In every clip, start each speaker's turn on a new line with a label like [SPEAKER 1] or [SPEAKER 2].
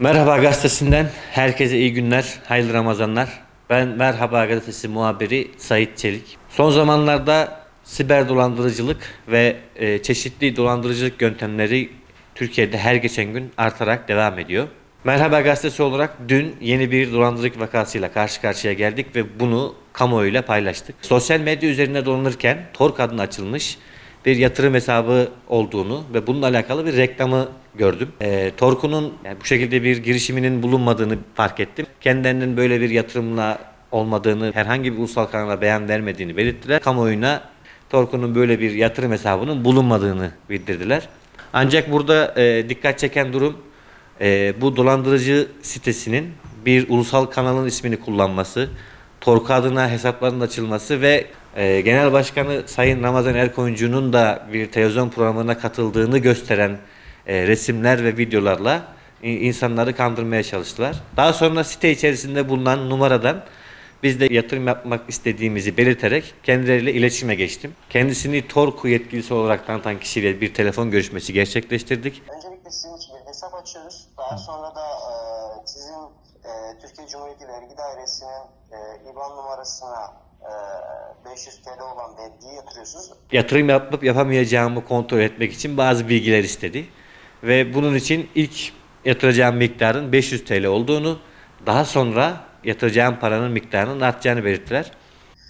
[SPEAKER 1] Merhaba gazetesinden herkese iyi günler, hayırlı Ramazanlar. Ben Merhaba gazetesi muhabiri Sait Çelik. Son zamanlarda siber dolandırıcılık ve e, çeşitli dolandırıcılık yöntemleri Türkiye'de her geçen gün artarak devam ediyor. Merhaba gazetesi olarak dün yeni bir dolandırıcılık vakasıyla karşı karşıya geldik ve bunu kamuoyuyla paylaştık. Sosyal medya üzerinde dolanırken Tork adına açılmış bir yatırım hesabı olduğunu ve bununla alakalı bir reklamı gördüm. E, Torku'nun yani bu şekilde bir girişiminin bulunmadığını fark ettim. Kendilerinin böyle bir yatırımla olmadığını, herhangi bir ulusal kanala beyan vermediğini belirttiler. Kamuoyuna Torku'nun böyle bir yatırım hesabının bulunmadığını bildirdiler. Ancak burada e, dikkat çeken durum e, bu dolandırıcı sitesinin bir ulusal kanalın ismini kullanması, Torku adına hesapların açılması ve e, Genel Başkanı Sayın Ramazan Erkoyuncu'nun da bir televizyon programına katıldığını gösteren e, resimler ve videolarla insanları kandırmaya çalıştılar. Daha sonra site içerisinde bulunan numaradan biz de yatırım yapmak istediğimizi belirterek kendileriyle iletişime geçtim. Kendisini Torku yetkilisi olarak tanıtan kişiyle bir telefon görüşmesi gerçekleştirdik.
[SPEAKER 2] Öncelikle sizin için bir hesap açıyoruz. Daha sonra da e, sizin e, Türkiye Cumhuriyeti Vergi Dairesi'nin e, IBAN numarasına e, 500 TL olan vergiyi yatırıyorsunuz.
[SPEAKER 1] yatırım yapıp yapamayacağımı kontrol etmek için bazı bilgiler istedi. Ve bunun için ilk yatıracağım miktarın 500 TL olduğunu, daha sonra yatıracağım paranın miktarının artacağını belirttiler.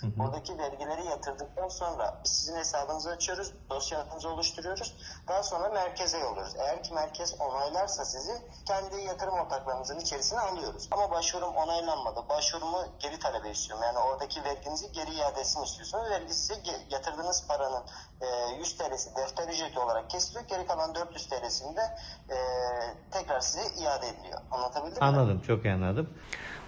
[SPEAKER 2] Buradaki vergileri yatırdıktan sonra sizin hesabınızı açıyoruz, dosyanızı oluşturuyoruz. Daha sonra merkeze yolluyoruz. Eğer ki merkez onaylarsa sizi kendi yatırım ortaklarımızın içerisine alıyoruz. Ama başvurum onaylanmadı. Başvurumu geri talep istiyorum. Yani oradaki verginizi geri iadesini istiyorsunuz. Vergi size yatırdığınız paranın e, 100 TL'si defter ücreti olarak kesiliyor. Geri kalan 400 TL'sini de e, tekrar size iade ediliyor. Anlatabildim mi?
[SPEAKER 1] Anladım, çok iyi anladım.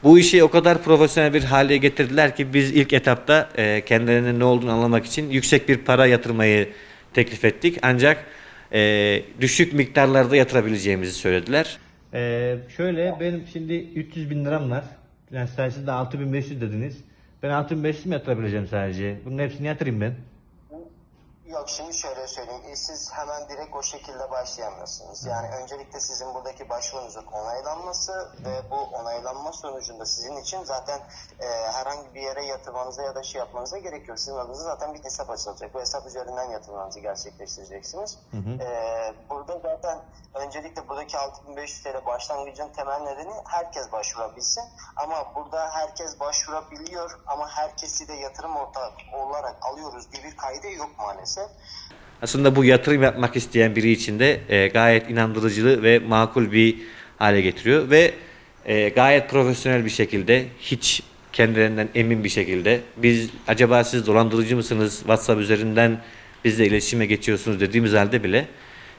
[SPEAKER 1] Bu işi o kadar profesyonel bir hale getirdiler ki biz ilk etapta e, kendilerinin ne olduğunu anlamak için yüksek bir para yatırmayı teklif ettik. Ancak e, düşük miktarlarda yatırabileceğimizi söylediler.
[SPEAKER 3] Ee, şöyle benim şimdi 300 bin liram var. Yani siz de 6500 dediniz. Ben 6500 mi yatırabileceğim sadece? Bunun hepsini yatırayım ben.
[SPEAKER 2] Yok şimdi şöyle söyleyeyim. E, Siz hemen direkt o şekilde başlayamazsınız. Yani öncelikle sizin buradaki başvurunuzun onaylanması ve bu onaylanma sonucunda sizin için zaten e, herhangi bir yere yatırmanıza ya da şey yapmanıza gerek yok. Sizin adınıza zaten bir hesap açılacak. Bu hesap üzerinden yatırmanızı gerçekleştireceksiniz. E, burada zaten öncelikle buradaki 6500 TL başlangıcın temel nedeni herkes başvurabilsin. Ama burada herkes başvurabiliyor ama herkesi de yatırım ortağı olarak alıyoruz diye bir kaydı yok maalesef.
[SPEAKER 1] Aslında bu yatırım yapmak isteyen biri için de e, gayet inandırıcı ve makul bir hale getiriyor ve e, gayet profesyonel bir şekilde hiç kendilerinden emin bir şekilde biz acaba siz dolandırıcı mısınız WhatsApp üzerinden bizle iletişime geçiyorsunuz dediğimiz halde bile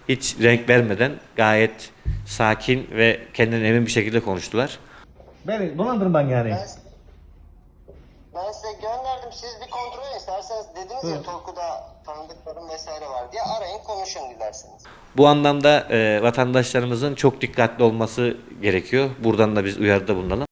[SPEAKER 1] hiç renk vermeden gayet sakin ve kendinden emin bir şekilde konuştular.
[SPEAKER 3] Beni dolandırın ben yani.
[SPEAKER 2] Ben, ben size gönderdim. Siz bir kontrol. İsterseniz dediniz ya Torku'da tanıdıklarım vesaire var diye arayın konuşun dilerseniz.
[SPEAKER 1] Bu anlamda e, vatandaşlarımızın çok dikkatli olması gerekiyor. Buradan da biz uyarıda bulunalım.